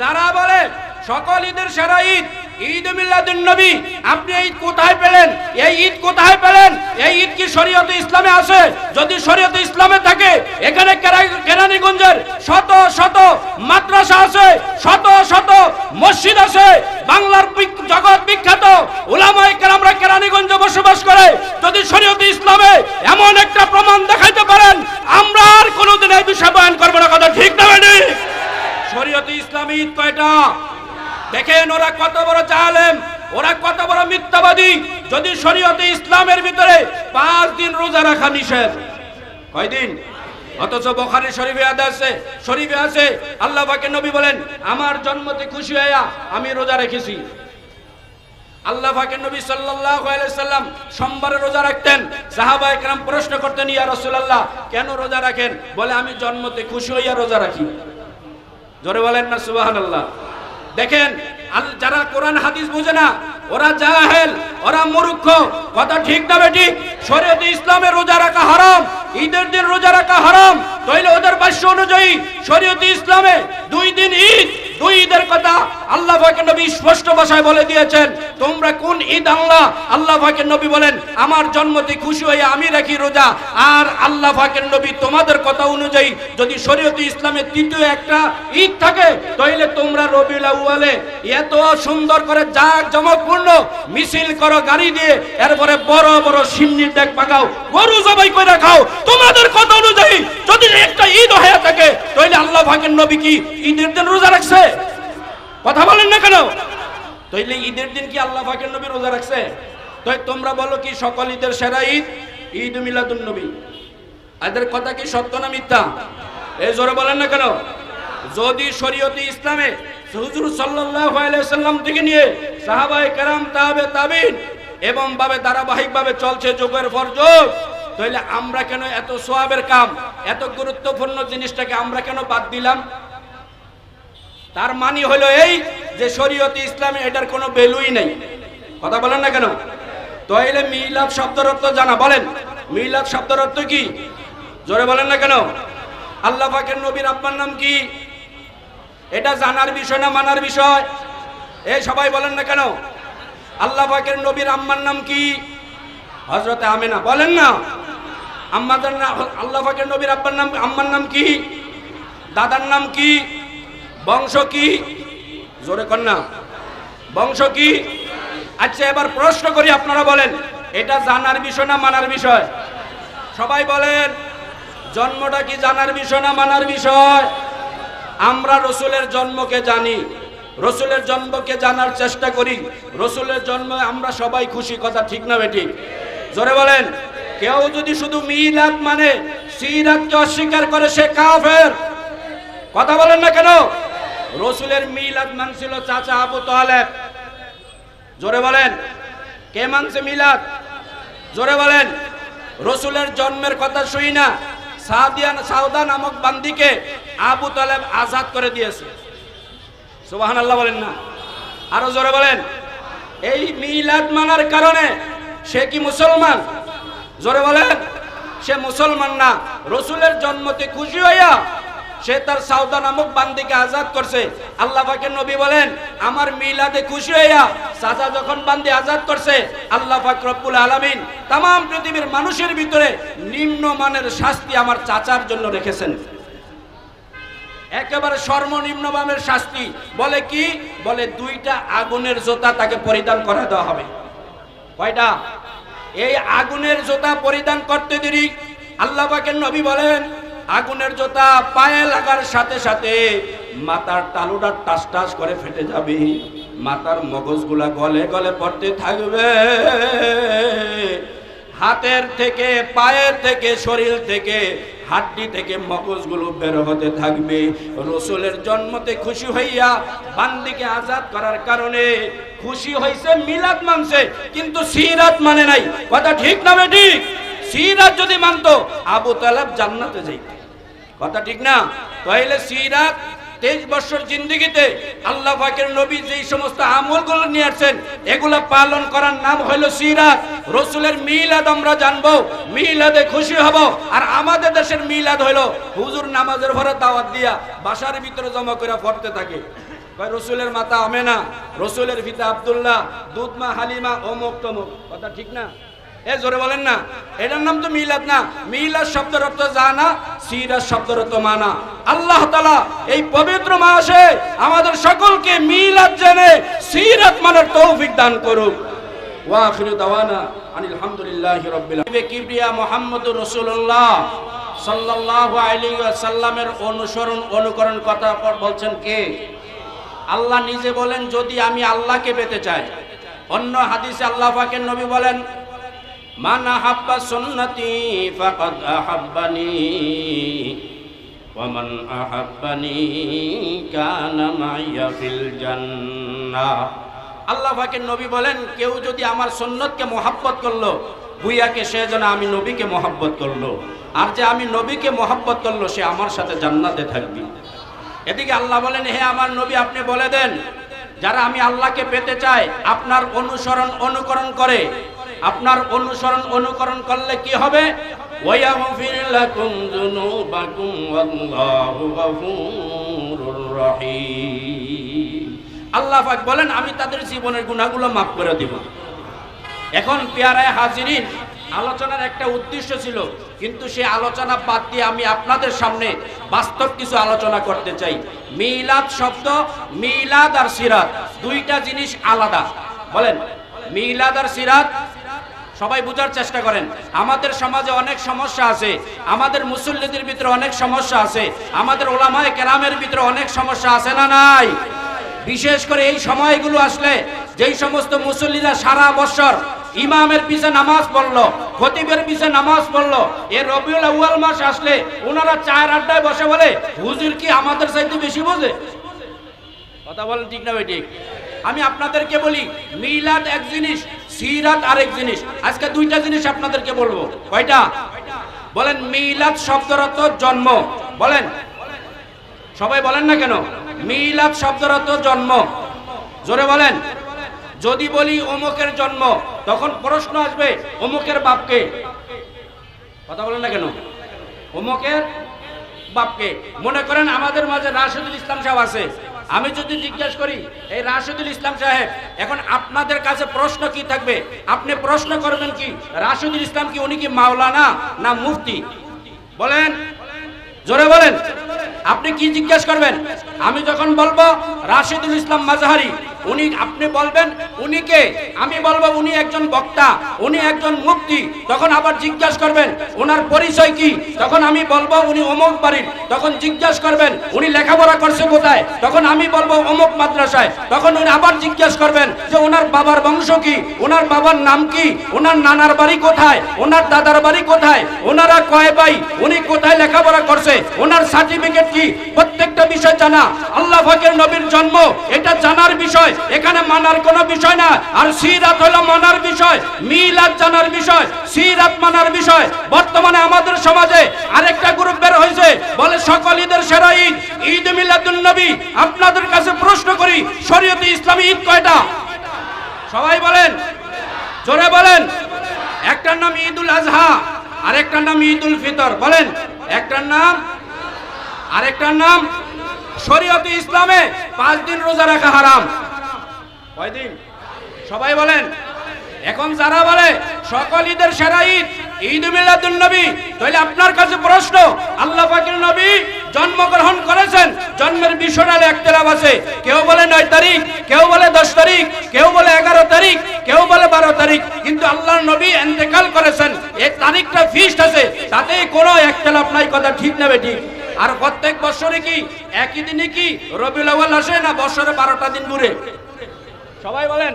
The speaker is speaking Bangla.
যারা বলে, সকল ঈদের সেরা ঈদ ঈদ মিল্লাদুন নবী আপনি এই ঈদ কোথায় পেলেন? এই ঈদ কোথায় পেলেন? এই ঈদ কি শরীয়তে ইসলামে আছে? যদি শরীয়তে ইসলামে থাকে, এখানে কেরা- কেরানীগঞ্জের শত শত মাদ্রাসা আছে, শত শত মসজিদ আছে বাংলার বিক- জগৎ বিখ্যাত উলামায়ে কেরামরা কেরানীগঞ্জে বসবাস করে যদি শরীয়তে ইসলামে এমন একটা প্রমাণ দেখাইতে পারেন আমরা আর কোনোদিন এই বিষয়ে বয়ান করব না কথা ঠিক না বেটি শরীয়তে ইসলামী ঈদ কয়টা দেখেন ওরা কত বড় জালেম, ওরা কত বড় মিথ্যাবাদী। যদি শরীয়তে ইসলামের ভিতরে পাঁচ দিন রোজা রাখা নিষেধ, কয়দিন? অথচ বখারি শরীফে আছে শরীফে আছে, আল্লাহ পাকে নবী বলেন, আমার জন্মতে খুশি হইয়া আমি রোজা রেখেছি। আল্লাহ ফাকের নবী সাল্লাল্লাহু আলাইহি সাল্লাম সোমবারে রোজা রাখতেন। সাহাবা একরাম প্রশ্ন করতেন, ইয়া রাসূলুল্লাহ, কেন রোজা রাখেন? বলে, আমি জন্মতে খুশি হইয়া রোজা রাখি। জোরে বলেন না, সুবহানাল্লাহ। দেখেন যারা কোরআন, হাদিস বুঝে না, ওরা জাহেল, ওরা মূর্খ। কথা ঠিক না বেটি? শরীয়তে ইসলামে রোজা রাখা হারাম, ঈদের দিন রোজা রাখা হারাম। তাইলে ওদের ভাষ্য অনুযায়ী, শরীয়তে ইসলামে দুই দিন ঈদ দুই ঈদের কথা আল্লাহ পাকের নবী স্পষ্ট ভাষায় বলে দিয়েছেন, তোমরা কোন ঈদ আল্লাহ আল্লাহ পাকের নবী বলেন, আমার জন্মতে খুশি হয়ে আমি রাখি রোজা, আর আল্লাহ পাকের নবী তোমাদের কথা অনুযায়ী যদি শরীয়তে ইসলামের তৃতীয় একটা ঈদ থাকে, তাইলে তোমরা রবিউল আউয়ালে এত সুন্দর করে জাক জমকপূর্ণ মিছিল করো, গাড়ি দিয়ে, এরপরে বড় বড় সিন্নির ডেক পাকাও গরু জবাই করে খাও। তোমাদের কথা অনুযায়ী যদি একটা ঈদ হয়ে থাকে তাহলে আল্লাহ পাকের নবী কি ঈদের দিন রোজা রাখছে? কথা বলেন না কেন? তাইলে ঈদের দিন কি আল্লাহ পাকের নবী রোজা রাখছে? তাই তোমরা বলো কি সকল ঈদের সেরা ঈদ? ঈদ মিলাদুন নবী। এদের কথা কি সত্য না মিথ্যা? এই জোরে বলেন না কেন? যদি শরীয়তে ইসলামে হুজুর সাল্লাল্লাহু আলাইহি সাল্লাম থেকে নিয়ে সাহাবায়ে কেরাম তাবে তাবিন এবং ভাবে ধারাবাহিকভাবে চলছে যুগের পর যুগ তাহলে আমরা কেন এত সোয়াবের কাম, এত গুরুত্বপূর্ণ জিনিসটাকে আমরা কেন বাদ দিলাম? তার মানে হলো এই যে শরীয়তে ইসলামে এটার কোনো ভ্যালুই নেই। কথা বলেন না কেন? তাইলে মিলাদ শব্দের অর্থ জানা, বলেন। মিলাদ শব্দের অর্থ কি? জোরে বলেন না কেন? আল্লাহ পাকের নবীর আব্বার নাম কি? এটা জানার বিষয় না মানার বিষয়? এ সবাই বলেন না কেন? আল্লাহ পাকের নবীর আম্মার নাম কি? হজরতে আমেনা। বলেন না। আম্মাদের আল্লাহ পাকের নবীর আব্বার নাম আম্মার নাম কি? দাদার নাম কি? বংশ কি? জোরে না বংশ কি? আচ্ছা এবার প্রশ্ন করি, আপনারা বলেন, এটা জানার বিষয় না মানার বিষয়? সবাই বলেন, জন্মটা কি জানার বিষয় না মানার বিষয়? আমরা রসুলের জন্মকে জানি। রসুলের জন্মকে জানার চেষ্টা করি। রসুলের জন্মে আমরা সবাই খুশি, কথা ঠিক না বেঠিক? জোরে বলেন, কেউ যদি শুধু মিলাদ মানে সিরাতকে অস্বীকার করে সে কাফের? কথা বলেন না কেন? রসুলের মিলাদ মানছিল চাচা আবু তালেব। জোরে বলেন, কে মানছে মিলাদ জোরে বলেন, রসুলের জন্মের কথা শুই না, সাদিয়ান, সাউদা নামক বান্দিকে আবু তালেব আজাদ করে দিয়েছে। সুবাহান আল্লাহ বলেন না। আরও জোরে বলেন, এই মিলাদ মানার কারণে সে কি মুসলমান? জোরে বলেন, সে মুসলমান না, রসুলের জন্মতে খুশি হইয়া সে তার সাউদা নামক বান্দিকে আজাদ করছে। আল্লাহ পাকের নবী বলেন, আমার মিলাদে খুশি হইয়া সাজা যখন বান্দি আজাদ করছে, আল্লাহ পাক রব্বুল আলামিন তাম পৃথিবীর মানুষের ভিতরে নিম্নমানের শাস্তি আমার চাচার জন্য রেখেছেন। একেবারে সর্বনিম্ন মানের শাস্তি। বলে কি? বলে দুইটা আগুনের জোতা তাকে পরিধান করে দেওয়া হবে। কয়টা? এই আগুনের জোতা পরিধান করতে দেরি। আল্লাহ পাকের নবী বলেন আগুনের জোতা পায়ে লাগার সাথে সাথে মাথার তালুটা টাস টাস করে ফেটে যাবে। মাথার মগজগুলা গলে গলে পড়তে থাকবে। হাতের থেকে, পায়ের থেকে, শরীর থেকে, হাড্ডি থেকে মগজগুলো বের হতে থাকবে। রসুলের জন্মতে খুশি হইয়া বান্দিকে আজাদ করার কারণে খুশি হইছে মিলাদ মানছে, কিন্তু সিরাত মানে নাই। কথা ঠিক না ঠিক? সিরাত যদি মানতো, আবু তালাব জান্নাতে যাইতে। কথা ঠিক না? তাইলে সিরাত তেইশ বছর জিন্দিগিতে আল্লাহ পাকের নবী যেই সমস্ত আমলগুলো নিয়ে আসছেন, এগুলা পালন করার নাম হইল সিরাত। রসুলের মিলাদ আমরা জানব, মিলাদে খুশি হব। আর আমাদের দেশের মিলাদ হইল হুজুর নামাজের ভরে দাওয়াত দিয়া বাসার ভিতরে জমা করে পড়তে থাকে। রসুলের মাতা আমেনা, রসুলের পিতা আব্দুল্লাহ, দুধমা, হালিমা, অমুক তমুক। কথা ঠিক না? এ, জোরে বলেন না। এটার নাম তো মিলাদ না। মিলাদ শব্দের অর্থ জানা, সিরাজ শব্দের অর্থ মানা। আল্লাহ তালা এই পবিত্র মাসে আমাদের সকলকে মিলাদ জেনে সিরাত মানার তৌফিক দান করুক। ওয়াখিরু দাওয়ানা আনিল হামদুলিল্লাহি রাব্বিল কিবরিয়া মুহাম্মদুর রাসূলুল্লাহ সাল্লাল্লাহু আলাইহি ওয়াসাল্লামের অনুসরণ, অনুকরণ কথা বলছেন কে? আল্লাহ নিজে বলেন, যদি আমি আল্লাহকে পেতে চাই। অন্য হাদিসে আল্লাহ পাকের নবী বলেন মান আহাব্বা সুন্নতি ফাকাদ আহাব্বানি ওয়ামান আহাব্বানি কানা মাইয়া ফিল জান্নাহ। আল্লাহ পাকের নবী বলেন, কেউ যদি আমার সুন্নতকে মহাব্বত করল ভুইয়াকে সে যেন আমি নবীকে মহাব্বত করল, আর যে আমি নবীকে মহাব্বত করল, সে আমার সাথে জান্নাতে থাকবি। এদিকে আল্লাহ বলেন, হে আমার নবী, আপনি বলে দেন, যারা আমি আল্লাহকে পেতে চাই আপনার অনুসরণ, অনুকরণ করে আপনার অনুসরণ, অনুকরণ করলে কি হবে? আল্লাহ পাক বলেন, আমি তাদের জীবনের গুনাহগুলো মাফ করে দেব। এখন পেয়ারায় হাজিরিন, আলোচনার একটা উদ্দেশ্য ছিল, কিন্তু সেই আলোচনা বাদ দিয়ে আমি আপনাদের সামনে বাস্তব কিছু আলোচনা করতে চাই। মিলাদ শব্দ, মিলাদ আর সিরাত, দুইটা জিনিস আলাদা। বলেন, মিলাদ আর সিরাত সবাই বোঝার চেষ্টা করেন। আমাদের সমাজে অনেক সমস্যা আছে। আমাদের মুসল্লিদের ভিতরে অনেক সমস্যা আছে। আমাদের ওলামায় কেরামের ভিতরে অনেক সমস্যা আছে না নাই? বিশেষ করে এই সময়গুলো আসলে যেই সমস্ত মুসল্লিরা সারা বছর ইমামের পিছে নামাজ পড়ল, খতিবের পিছে নামাজ পড়ল এর রবিউল আউয়াল মাস আসলে ওনারা চার আড্ডায় বসে বলে, হুজুর কি আমাদের চাইতে বেশি বোঝে? কথা বলেন ঠিক না ঠিক? আমি আপনাদেরকে বলি, মিলাদ এক জিনিস, সিরাত আরেক জিনিস। আজকে দুইটা জিনিস আপনাদেরকে বলব। কয়টা? বলেন, মিলাদ শব্দের অর্থ জন্ম। বলেন। সবাই বলেন না কেন? মিলাদ শব্দের অর্থ জন্ম। জোরে বলেন। যদি বলি অমুকের জন্ম, তখন প্রশ্ন আসবে, অমুকের বাপকে। কথা বলেন না কেন? অমুকের বাপকে। মনে করেন আমাদের মাঝে রাশেদুল ইসলাম সাহেব আছে। আমি যদি জিজ্ঞাসা করি, এই রাশেদুল ইসলাম সাহেব, এখন আপনাদের কাছে প্রশ্ন কি থাকবে? আপনি প্রশ্ন করবেন কি, রাশেদুল ইসলাম কি উনি কি মাওলানা না মুফতি? বলেন। জোরে বলেন। আপনি কি জিজ্ঞাসা করবেন? আমি যখন বলব, রাশেদুল ইসলাম মাজহারি উনি, আপনি বলবেন, উনি কে? আমি বলব উনি একজন বক্তা, উনি একজন মুক্তি তখন আবার জিজ্ঞাসা করবেন ওনার পরিচয় কি? তখন আমি বলব উনি অমুক বাড়ির। তখন জিজ্ঞাসা করবেন, উনি লেখাপড়া করছে কোথায়? তখন আমি বলব অমুক মাদ্রাসায়। তখন উনি আবার জিজ্ঞাসা করবেন যে ওনার বাবার বংশ কি? ওনার বাবার নাম কি? ওনার নানার বাড়ি কোথায়? ওনার দাদার বাড়ি কোথায়? ওনারা কয় ভাই? উনি কোথায় লেখাপড়া করছে? ওনার সার্টিফিকেট কি? প্রত্যেকটা বিষয় জানা। আল্লাহ ফাকের নবীর জন্ম, এটা জানার বিষয়। এখানে মানার কোনো বিষয় না। আর সিরাত হলো মানার বিষয় মিলাদ জানার বিষয়, সিরাত মানার বিষয়। বর্তমানে আমাদের সমাজে আরেকটা গ্রুপ বের হয়েছে, বলে সকল ঈদের সেরা ঈদ ঈদ মিলাদুন নবী। আপনাদের কাছে প্রশ্ন করি, শরীয়তে ইসলামী ঈদ কয়টা? সবাই বলেন। জোরে বলেন। একটার নাম ঈদুল আজহা, আরেকটার নাম ঈদুল ফিতর। বলেন। একটার নাম? আরেকটার নাম? শরীয়তে ইসলামে পাঁচ দিন রোজা রাখা হারাম। কয়দিন সবাই বলেন। এখন যারা বলে, সকল ঈদের সেরা ঈদ ঈদ মিলাদুন নবী তাহলে আপনার কাছে প্রশ্ন, আল্লাহ পাকের নবী জন্মগ্রহণ করেছেন, জন্মের বিষয়টা একতলাপ আছে। কেউ বলে নয় তারিখ, কেউ বলে দশ তারিখ, কেউ বলে এগারো তারিখ, কেউ বলে বারো তারিখ, কিন্তু আল্লাহর নবী এন্তেকাল করেছেন। এই তারিখটা ফিস্ট আছে তাতে কোনো এক একতলাপ নাই, কথা ঠিক নেবে ঠিক। আর প্রত্যেক বছরে কি? একই দিনে কি? রবি আসে না বছরে বারোটা দিন ঘুরে? সবাই বলেন।